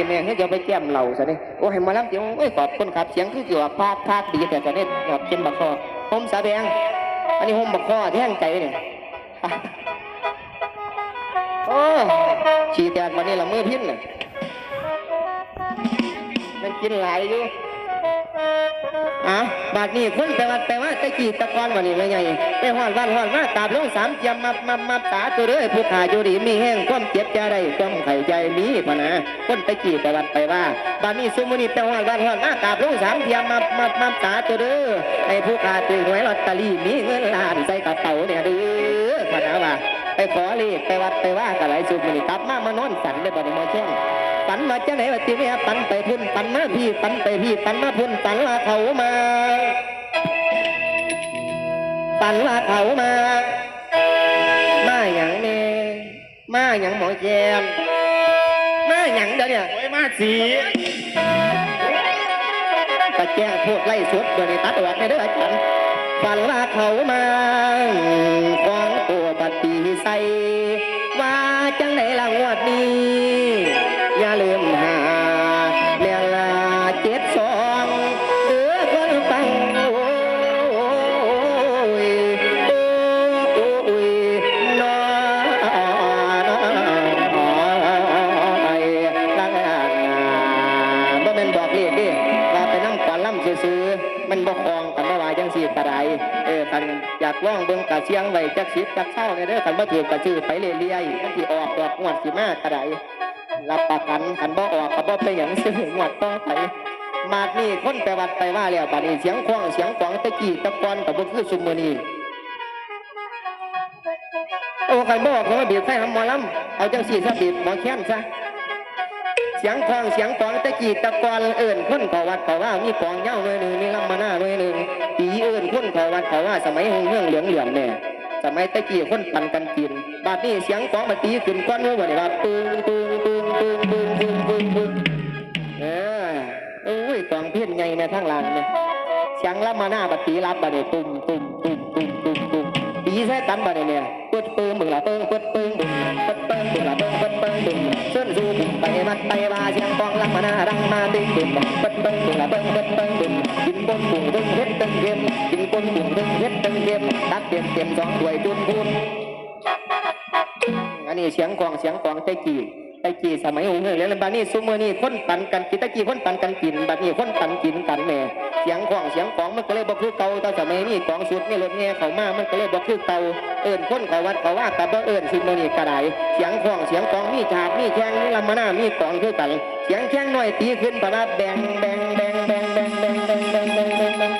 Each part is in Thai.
ติแม่ให้จะไปแก้มเหล่าซะนี่โอ้ให้มาล้ำเสียงโอ้ยขอบคุณครับเสียงคือเกี่ยวกับภาคภาคดีแต่จะเนี่ยแบบเป็นบักคอโฮมสาแบงอันนี้โฮมบักคอแท่งใจเนี่ยโอ้ฉี่แตกวันนี้ละมือพิ้นน่ะมันกินหลายอยู่ อะบาดนี้คนไปวัดไปว่าตะกี้ตะกอนวันนี้ไม่ไงไปหอดวันหอดมาตาบลงสามเจียมมามามาตาตัวเด้อผู้ขาอยู่ดีมีแห้งความเจ็บจะได้ความไข่ใจมีพะนะคนตะกี้ไปวัดไปว่าบาดนี้ซุมื้อนี้ไปหอดวันหอดมาตาบลงสามเจียมมามามาตาตัวเด้อให้ผู้ขาตื่นหวยลอตเตอรี่มีเงินล้านใส่กระเป๋าเนี่ยเด้อพะนะว่าไปขอเลขไปวัดไปว่ากันหลายสุมื้อนี้กลับมามานอนฝันเลยบัดนี้มอแช่ง ปันมาจะไหนวะตีแม่ปันไปพุ่นปันมาพี่ปันไปพี่ปันมาพุ่นปันว่าเขามา ปันว่าเขามา มาอย่างเน่มาอย่างหมอแยมมาอย่างเดี๋ยวเนี่ยโอ้ยมาสีกระแจ้งพูดไล่สุดเดี๋ยวนี้ตัดออกในเด้ออาจารย์ปันว่าเขามาของตัวปฏิใส่ว่าจังไหนละงวดนี้ ล่องเบิ่งกะเชียงไว้จักสิบจักเศร้าเนี่ยเด้อคันบ่ถือกะชื่อไปเรื่อยๆมันสิออกดอกงวดสิมากระไดรับประกันขันบ่ออกกับบ่เป็นอย่างซื้อหวดต่อไปมากนี่คนไปวัดไปว่าแล้วบัดนี้เสียงควงเสียงกวางตะกี้ตะกอนกับบ่คือซุมมื้อนี้โอ้ขันบ่ออกก็มาบีบใส่หำหมอลำเอาจังสี่ซะบีบหมอแค้นซะ เสียงควงเสียงกวางตะกี้ตะกอนเอิ่นคนขวัดเขาว่ามีกองเหย้าหน่วยหนึ่งมีลำมาหน้าหน่วยหนึ่งปีเอิ่นคนขวัดเขาว่าสมัยหงเรื่องเหลืองเหลืองเนี่ยสมัยตะกี้คนปันกันกินบัดนี้เสียงกวางมาตีขึ้นก้อนเมื่อวันนี้ว่าปึ้งปึ้งปึ้งปึ้งปึ้งปึ้งปึ้งปึ้งเออโอ้ยกองเพี้ยนใหญ่ในทางหลังเนี่ยเสียงลำมาหน้าบัดตีรับบัดนี้ตุ้มตุ้มตุ้มตุ้มตุ้มตุ้มตีใส่กันบัดนี้เนี่ยเปิดปืนมึงละเปิง เปิงเปิดปืนมึงเส้นสู้มึงไปมัดไปมาเสียงกองลังมาหน้ารังมาตึงตึงเปิดปืนมึงละเปิงเปิดปืนมึงกินบนบุ่งตึงเฮ็ดตึงเกมกินบนบุ่งตึงเฮ็ดตึงเกมตัดเตรียมเตรียมสองถ้วยจุนพูนอันนี้เสียงกองเสียงกองใจกี่ ไตกี้สมัยหงเงินแล้วบัดนี้ซุมือนี้คนปันกันกินไตกี้คนปันกันกินบัดนี้คนปันกินกันแม่เสียงกลองเสียงกลองมันก็เลยบ่คือเก่าแต่สมัยนี้กลองสุดนี่รถแง่เข้ามามันก็เลยบ่คือเก่าเอิ้นคนเขาวัดเขาว่ากับบ่เอิ้นซุมือนี้ก็ไดเสียงกลองเสียงกลองมีฉากมีแข้งมีลำมานามีกองคือกันเสียงแข้งหน้อยตีขึ้นปะนะแบงแบงแบงแบงแบงแบงแบงแบงแบงแบงแบง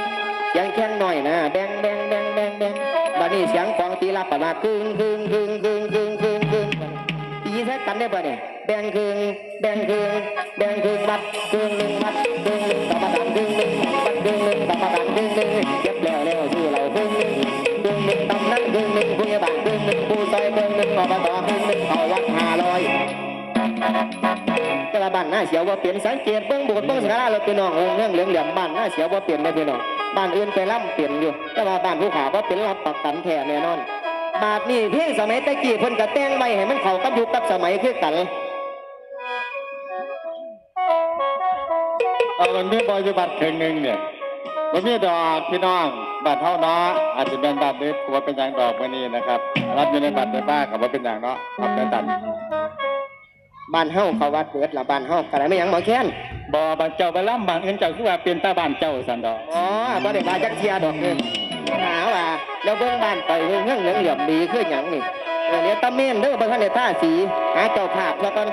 เสียงแข้งน้อยนะแบงแบงแบงแบงแบงบัดนี้เสียงกลองตีรับปะนะกึ่งกึ่งกึ่งกึ่งกึ่งกึ่ง ใช้กันได้ป่ะเนี่ยแบ่งครึ่งแบ่งครึ่งแบ่งครึ่งวัดครึ่งหนึ่งวัดครึ่งหนึ่งต่อมาดันครึ่งหนึ่งวัดครึ่งหนึ่งต่อมาดันครึ่งหนึ่งเก็บแล้วแล้วชื่เราครึ่งหนึ่งครึ่งหนึ่งตำนั้นครึ่งหนึ่งผู้ใหญ่บ้านครึ่งหนึ่งผู้ซอยครึ่งหนึ่งอบตครึ่งหนึ่งเขาวัดห้าร้อยแต่ละบ้านหน้าเสียวว่าเปลี่ยนสังเกตเบื้องบสถ์เบื้องสาราเราพี่น้ององค์เรื่องเหลืองเหลี่ยมบ้านหน้าเสียวว่าเปลี่ยนได้พี่น้องบ้านอื่นไปล่ำเปลี่ยนอยู่ แต่ว่าบ้านผู้ขาว่าเป็นรับประกันแท้แน่นอน บาทนี่เพียงสมัยตะกี้เพิ่นก็แต่งไว้ให้มันเข้ากับยุคกับสมัยคือกันเอามันมีบริบัติครึ่งหนึ่งเนี่ยมันมีดอกพี่น้องบัตรเท่าเนาะอาจจะเป็นบัตรเล็กว่าเป็นอย่างดอกมื่อนี้นะครับ รับอยู่ในบัตรในบ้านกับว่าเป็นอย่างเนาะครับเป็นตันบ้านเฮาเขาวัดเปิดละบ้านเฮาก็ได้ไม่หยังหมอแค้นบอบางเจ้าไปล่ำบางเอ็นเจ้าคือว่าเป็นตาบ้านเจ้าสันดอกอ๋อบ่ได้มาจักเทียดอกนี่ หาว่าแล้วเบิ่งบ้านไปเบิ่งเรื่องเหลืองเหลี่ยมดีขึ้นอย่างนี้เดี๋ยวตะเมนเด้อบ่ทันได้ท่าสีหาเจ้าภาพแล้วก่อน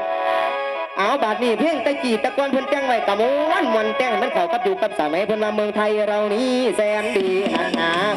เอาบาดนี้เพ่งตะกี้ตะกอนเพิ่นแจ้งไว้กะมวนมวนแจ้งมันเข้ากับอยู่กับสมัยเพิ่นว่าเมืองไทยเรานี้แสนดีนัก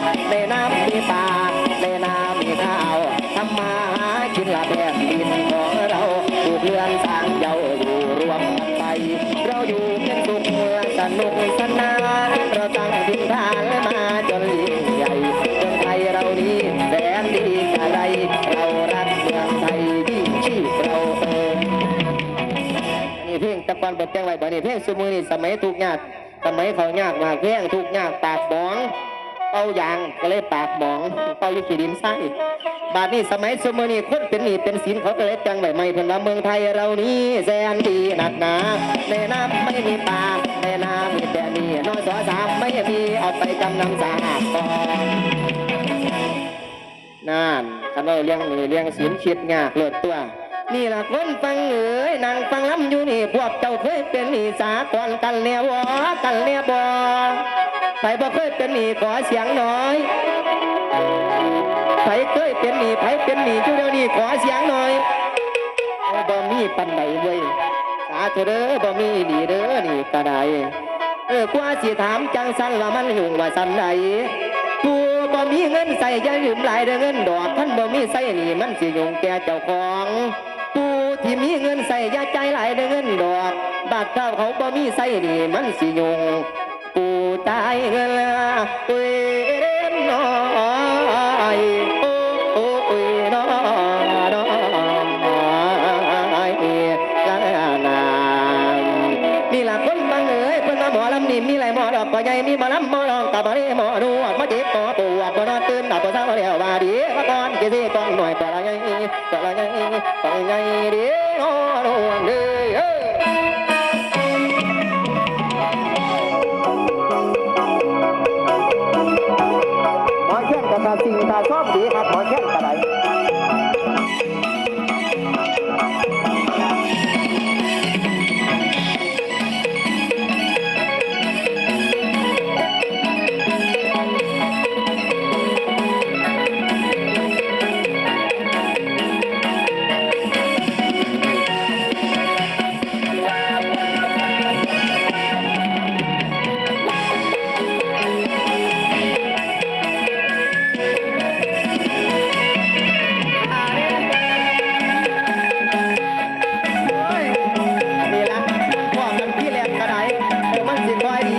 กอนบทแจ้งไว้บ่นี่เพลงสมุยนี่สมัยทุกยากสมัยเขายากมากเพลงทุกยากปากบองเป่ายางก็เลยปากหมองเป่ายู่ขี้ดินใส่บาดนี้สมัยสมัยนี้คนเป็นหนี้เป็นสินเขาก็เลยจังใบไม้เพิ่นว่าเมืองไทยเรานี้แสนดีหนักหนาในน้ำไม่มีปลาในน้ำมีแต่หนี่น้อยสอสามไม่มีเอาไปจำนำสาหกรนั่นคันเราเลี้ยงนี่เลี้ยงศีลคิดยากเลิศตัว นี่ละคนฟังเอ๋ยนางฟังล้ำอยู่นี่พวกเจ้าเคยเป็นหนี่สากลกันแน่วอกันแน่บอใครบ่เคยเป็นหนี่ขอเสียงน่อยใครเคยเป็นหนี่ใครเป็นหนี่อยู่เดี๋ยวนี้ขอเสียงหน่อยบ่มีปันใดเว้ยสาธุเด้อบ่มีหนีเด้อนี่ก็ไดเออกว่าสิถามจังสันละมันยุ่งว่าสันใดผู้บ่มีเงินใส่ยาลืมหลายเด้อเงินดอกท่านบ่มีใส่นี่มันสิยุ่งแก่เจ้าของ ที่มีเงินใส่ยาใจหลายเด้อเงินดอก บาดเท้าเขาบ่มีใส่นี่มันสิยุงกูตายเงินละ หมอลำนี่มีหลายหมอดอกก็ใหญ่มีหมอลำหมอรองกับบ่ได้หมอนวดหมอเจ็บหมอปวดบ่นอนตื่นหลับบ่เศร้าแล้วว่าดีมาก่อนเกสิกองหน่อยปละใหญ่ปละใหญ่ปละใหญ่ดีนอนวดเลยเอ้หมอแค้นกับตาสิงตาชอบดีครับหมอแค้นกระได เอ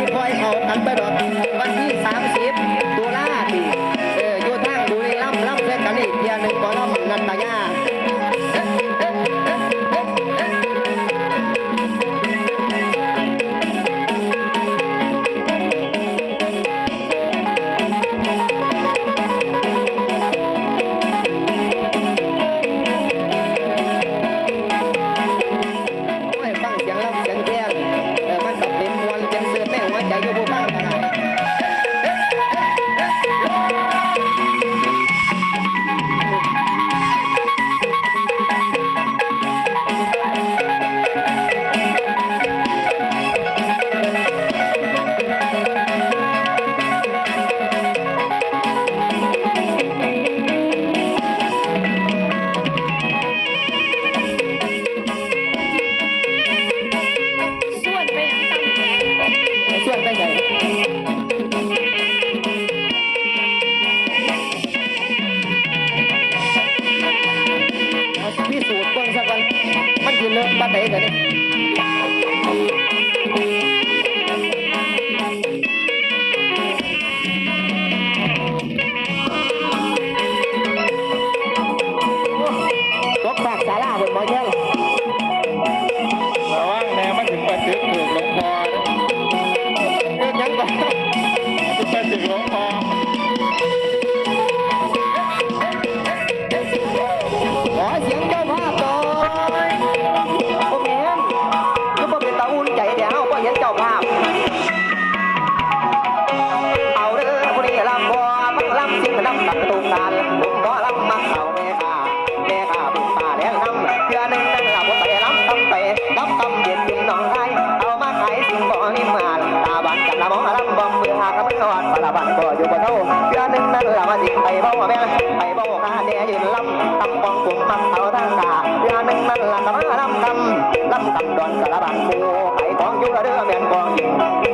บันก็อยู่บนเท่าเพื่อหนึ่งนั่งหลับมาสิไปบ่แม่ไปบ่ข้าแน่ยืนลำตำปองปุ่มมักเอาทางกาเพื่อหนึ่งนั่งหลับมาลำตำลำตำดอนกะละบันกูไปกองอยู่ละเด้อแม่นกองยิงกองยิ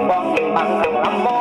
งบังคำลำโม